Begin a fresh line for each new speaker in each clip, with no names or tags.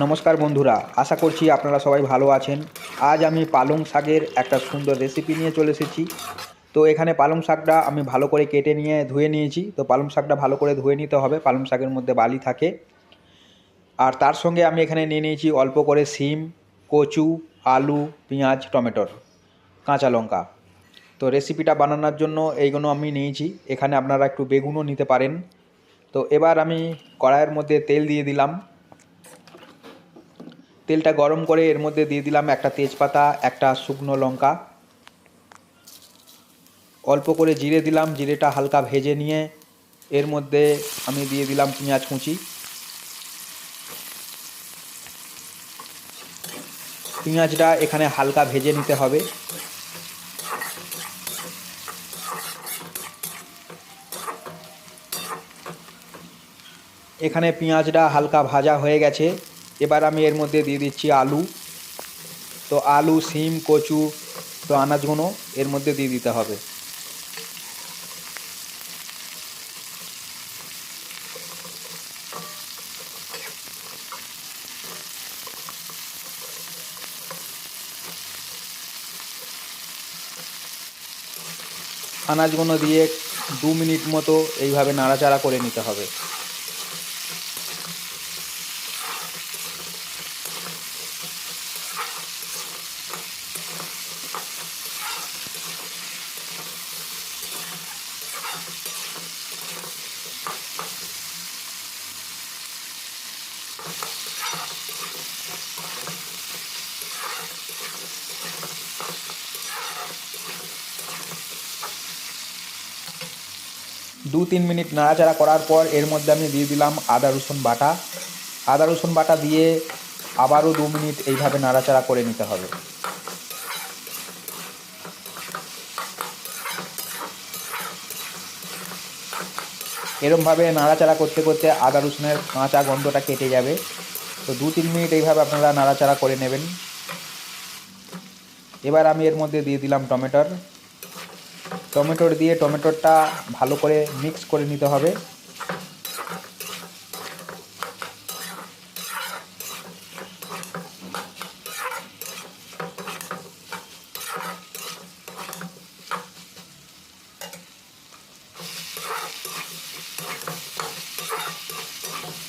নমস্কার বন্ধুরা, আশা করছি আপনারা সবাই ভালো আছেন। আজ আমি পালং শাকের একটা সুন্দর রেসিপি নিয়ে চলে এসেছি। তো এখানে পালং শাকটা আমি ভালো করে কেটে নিয়ে ধুয়ে নিয়েছি। তো পালং শাকটা ভালো করে ধুয়ে নিতে হবে, পালং শাকের মধ্যে বালি থাকে। আর তার সঙ্গে আমি এখানে নিয়ে নিয়েছি অল্প করে সিম, কচু, আলু, পেঁয়াজ, টমেটোর, কাঁচা লঙ্কা। তো রেসিপিটা বানানোর জন্য এইগুলো আমি নিয়েছি। এখানে আপনারা একটু বেগুনও নিতে পারেন। তো এবার আমি কড়াইয়ের মধ্যে তেল দিয়ে দিলাম। তেলটা গরম করে এর মধ্যে দিয়ে দিলাম একটা তেজপাতা, একটা শুকনো লঙ্কা। অল্প করে জিরে দিলাম, জিরেটা হালকা ভেজে নিয়ে এর মধ্যে আমি দিয়ে দিলাম পেঁয়াজ কুচি। পেঁয়াজটা এখানে হালকা ভেজে নিতে হবে। এখানে পেঁয়াজটা হালকা ভাজা হয়ে গেছে। এবার আমি এর মধ্যে দিয়ে দিচ্ছি আলু। তো আলু, সিম, কচু, তো আনাজগুলো এর মধ্যে দিয়ে দিতে হবে। আনাজগুলো দিয়ে দু মিনিট মতো এইভাবে নাড়াচাড়া করে নিতে হবে। দু তিন মিনিট নাড়াচাড়া করার পর এর মধ্যে আমি দিয়ে দিলাম আদা, রসুন বাটা। আদা, রসুন বাটা দিয়ে আবারও দু মিনিট এইভাবে নাড়াচাড়া করে নিতে হবে। এরমভাবে নাড়াচাড়া করতে করতে আদা, রসুনের কাঁচা গন্ধটা কেটে যাবে। তো দু তিন মিনিট এইভাবে আপনারা নাড়াচাড়া করে নেবেন। এবার আমি এর মধ্যে দিয়ে দিলাম টমেটোর। টমেটোর দিয়ে টমেটোরটা ভালো করে মিক্স করে নিতে হবে।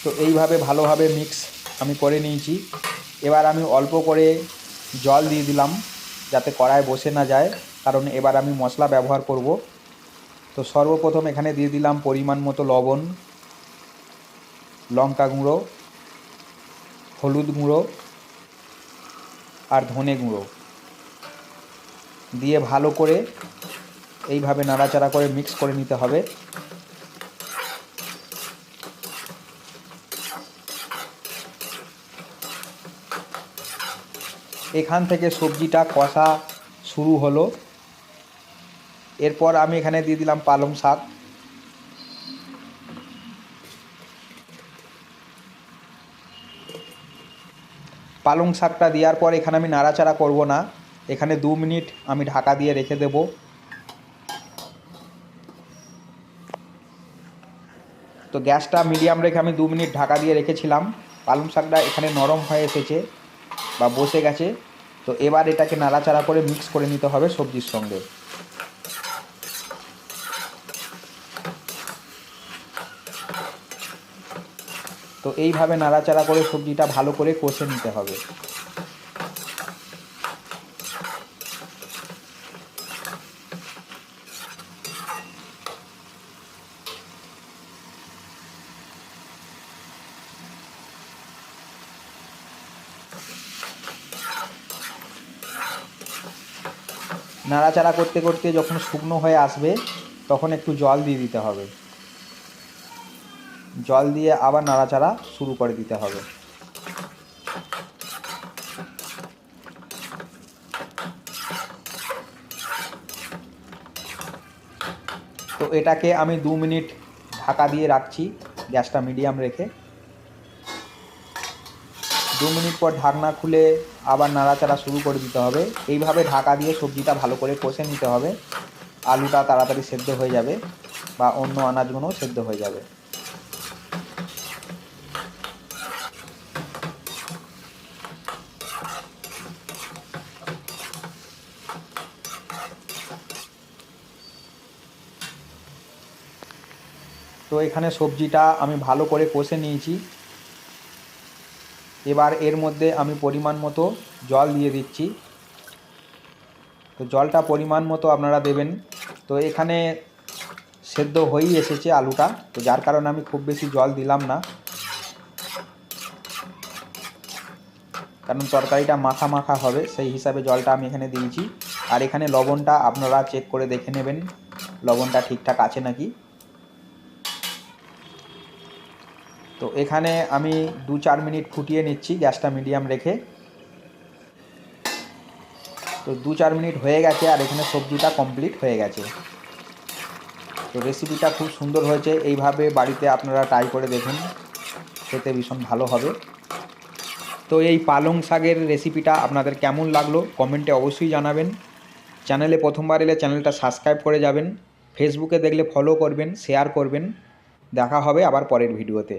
তো এইভাবে ভালোভাবে মিক্স আমি করে নিয়েছি। এবার আমি অল্প করে জল দিয়ে দিলাম যাতে কড়ায় বসে না যায়। কারণ এবার আমি মশলা ব্যবহার করব। তো সর্বপ্রথম এখানে দিয়ে দিলাম পরিমাণ মতো লবণ, লঙ্কা গুঁড়ো, হলুদ গুঁড়ো আর ধনে গুঁড়ো। দিয়ে ভালো করে এইভাবে নাড়াচাড়া করে মিক্স করে নিতে হবে। এখান থেকে সবজিটা কষা শুরু হলো। এরপর আমি এখানে দিয়ে দিলাম পালং শাক। পালং শাকটা দেওয়ার পর এখানে আমি নাড়াচাড়া করব না। এখানে দু মিনিট আমি ঢাকা দিয়ে রেখে দেব। তো গ্যাসটা মিডিয়াম রেখে আমি দু মিনিট ঢাকা দিয়ে রেখেছিলাম। পালং শাকটা এখানে নরম হয়ে এসেছে বা বসে গেছে। তো এবার এটাকে নাড়াচাড়া করে মিক্স করে নিতে হবে সবজির সঙ্গে। তো এইভাবে নাড়াচাড়া করে সবজিটা ভালো করে কষে নিতে হবে। নাড়াচাড়া করতে করতে যখন শুকনো হয়ে আসবে, তখন একটু জল দিয়ে দিতে হবে। জল দিয়ে আবার নাড়াচাড়া শুরু করে দিতে হবে। তো এটাকে আমি দু মিনিট ঢাকা দিয়ে রাখছি, গ্যাসটা মিডিয়াম রেখে। দু মিনিট পর ঢাকনা খুলে আবার নাড়াচাড়া শুরু করে দিতে হবে। এইভাবে ঢাকা দিয়ে সবজিটা ভালো করে কষে নিতে হবে। আলুটা তাড়াতাড়ি সেদ্ধ হয়ে যাবে বা অন্য আনাজগুলোও সেদ্ধ হয়ে যাবে। তো এখানে সবজিটা আমি ভালো করে কষে নিয়েছি। এবার এর মধ্যে আমি পরিমাণ মতো জল দিয়ে দিচ্ছি। তো জলটা পরিমাণ মতো আপনারা দেবেন। তো এখানে সেদ্ধ হয়েই এসেছে আলুটা। তো যার কারণে আমি খুব বেশি জল দিলাম না। কারণ তরকারিটা মাখা মাখা হবে, সেই হিসাবে জলটা আমি এখানে দিয়েছি। আর এখানে লবণটা আপনারা চেক করে দেখে নেবেন। লবণটা ঠিকঠাক আছে নাকি? তো এখানে আমি দু চার মিনিট ফুটিয়ে নিচ্ছি গ্যাসটা মিডিয়াম রেখে। তো দু চার মিনিট হয়ে গেছে আর এখানে সবজিটা কমপ্লিট হয়ে গেছে। তো রেসিপিটা খুব সুন্দর হয়েছে, এইভাবে বাড়িতে আপনারা ট্রাই করে দেখুন, খেতে ভীষণ ভালো হবে। তো এই পালং শাকের রেসিপিটা আপনাদের কেমন লাগল কমেন্টে অবশ্যই জানাবেন। চ্যানেলে প্রথমবার এলে চ্যানেলটা সাবস্ক্রাইব করে যাবেন। ফেসবুকে দেখলে ফলো করবেন শেয়ার করবেন। দেখা হবে আবার পরের ভিডিওতে